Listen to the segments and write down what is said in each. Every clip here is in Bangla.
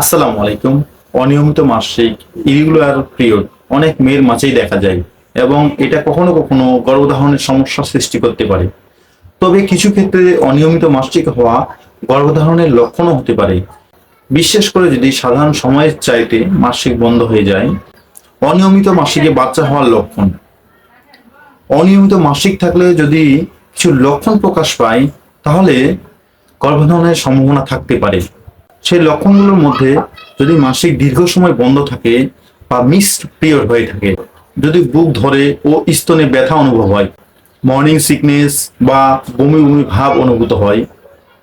আসসালামু আলাইকুম। অনিয়মিত মাসিক ইরেগুলার পিরিয়ড অনেক মেয়ের মাঝেই দেখা যায় এবং এটা কখনো কখনো গর্ভধারণের সমস্যা সৃষ্টি করতে পারে। তবে কিছু ক্ষেত্রে অনিয়মিত মাসিক হওয়া গর্ভধারণের লক্ষণও হতে পারে। বিশেষ করে যদি সাধারণ সময়ের চাইতে মাসিক বন্ধ হয়ে যায়, অনিয়মিত মাসিকে বাচ্চা হওয়ার লক্ষণ। অনিয়মিত মাসিক থাকলে যদি কিছু লক্ষণ প্রকাশ পায়, তাহলে গর্ভধারণের সম্ভাবনা থাকতে পারে। সেই লক্ষণগুলোর মধ্যে যদি মাসিক দীর্ঘ সময় বন্ধ থাকে বা মিসড পিরিয়ড হয়ে থাকে, যদি বুক ধরে ও স্তনে ব্যথা অনুভব হয় মর্নিং সিকনেস বা বমি বমি ভাব অনুভূত হয়,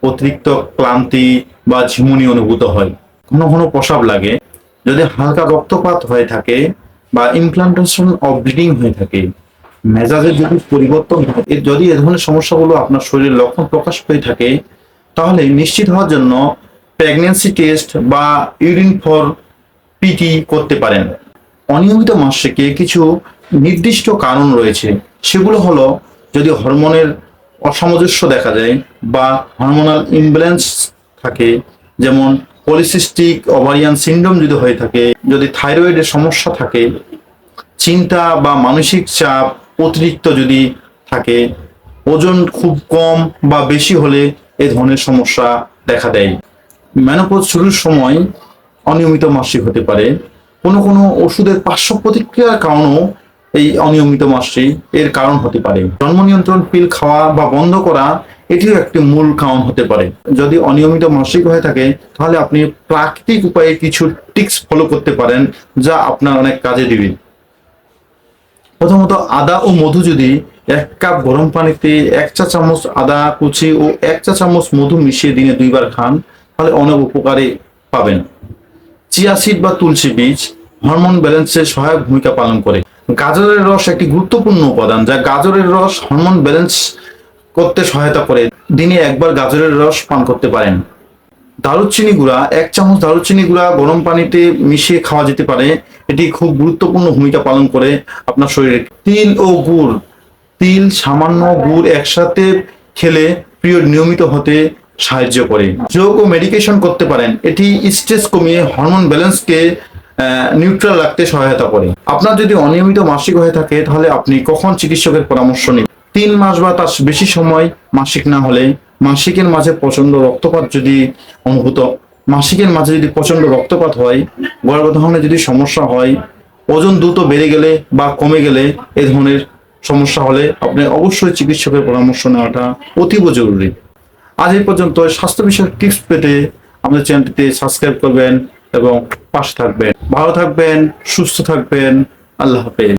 অতিরিক্ত ক্লান্তি বা ঝিমুনি অনুভূত হয়, ঘন ঘন প্রসাব লাগে, যদি হালকা রক্তপাত হয়ে থাকে বা ইমপ্লান্টেশন অফ ব্লিডিং হয়ে থাকে, মেজাজের যদি পরিবর্তন হয় যদি এ ধরনের সমস্যাগুলো আপনার শরীরের লক্ষণ প্রকাশ পেয়ে থাকে, তাহলে নিশ্চিত হওয়ার জন্য প্রেগন্যান্সি টেস্ট বা ইউরিন ফর পিটি করতে পারেন। অনিয়মিত মাসিকে কিছু নির্দিষ্ট কারণ রয়েছে। সেগুলো হলো, যদি হরমোনের অসামঞ্জস্য দেখা যায় বা হরমোনাল ইমব্যালেন্স থাকে, যেমন পলিসিস্টিক ওভারিয়ান সিন্ড্রোম যদি হয়ে থাকে, যদি থাইরয়েডের সমস্যা থাকে, চিন্তা বা মানসিক চাপ অতিরিক্ত যদি থাকে, ওজন খুব কম বা বেশি হলে এ ধরনের সমস্যা দেখা দেয়। মেনোপজ শুরুর সময় অনিয়মিত মাসিক হতে পারে। কোনো কোনো ওষুধের পার্শ্ব প্রতিক্রিয়ার কারণও এই অনিয়মিত মাসিক এর কারণ হতে পারে। জন্ম নিয়ন্ত্রণ, পিল খাওয়া বা বন্ধ করা, এটিও একটি মূল কারণ হতে পারে। যদি অনিয়মিত মাসিক হয়ে থাকে, তাহলে আপনি প্রাকৃতিক উপায়ে কিছু টিক্স ফলো করতে পারেন, যা আপনার অনেক কাজে দিবে। প্রথমত, আদা ও মধু যদি এক কাপ গরম পানিতে এক চা চামচ আদা, কুচি ও এক চা চামচ মধু মিশিয়ে দিনে দুইবার খান তাহলে অনেক উপকারে পাবেন। চিয়া সিড বা তুলসী বীজ হরমোন ব্যালেন্সে সহায়ক ভূমিকা পালন করে। গাজরের রস একটি গুরুত্বপূর্ণ উপাদান যা গাজরের রস হরমোন ব্যালেন্স করতে সহায়তা করে। দিনে একবার গাজরের রস পান করতে পারেন। দারুচিনি গুঁড়া, এক চামচ দারুচিনি গুঁড়া গরম পানিতে মিশিয়ে খাওয়া যেতে পারে। এটি খুব গুরুত্বপূর্ণ ভূমিকা পালন করে আপনার শরীরে। তিল ও গুড়, তিল সামান্য গুড় একসাথে খেলে পিরিয়ড নিয়মিত হতে সাহায্য করে। যোগ ও মেডিকেশন করতে পারেন। এটি স্ট্রেস কমিয়ে হরমোন ব্যালেন্সকে নিউট্রাল রাখতে সহায়তা করে। আপনার যদি অনিয়মিত মাসিক হয়ে থাকে, তাহলে আপনি কখন চিকিৎসকের পরামর্শ নিন? তিন মাস বা তার বেশি সময় মাসিক না হলে মাসিকের মাঝে প্রচণ্ড রক্তপাত যদি অনুভূত, মাসিকের মাঝে যদি প্রচণ্ড রক্তপাত হয়, গর্ভধারণে যদি সমস্যা হয়, ওজন দ্রুত বেড়ে গেলে বা কমে গেলে এ ধরনের সমস্যা হলে আপনি অবশ্যই চিকিৎসকের পরামর্শ নেওয়াটা অতীব জরুরি। আজ এই পর্যন্ত স্বাস্থ্য বিষয়ক টিপস পেতে আমাদের চ্যানেলটিতে সাবস্ক্রাইব করবেন এবং পাশে থাকবেন। ভালো থাকবেন, সুস্থ থাকবেন। আল্লাহ হাফেজ।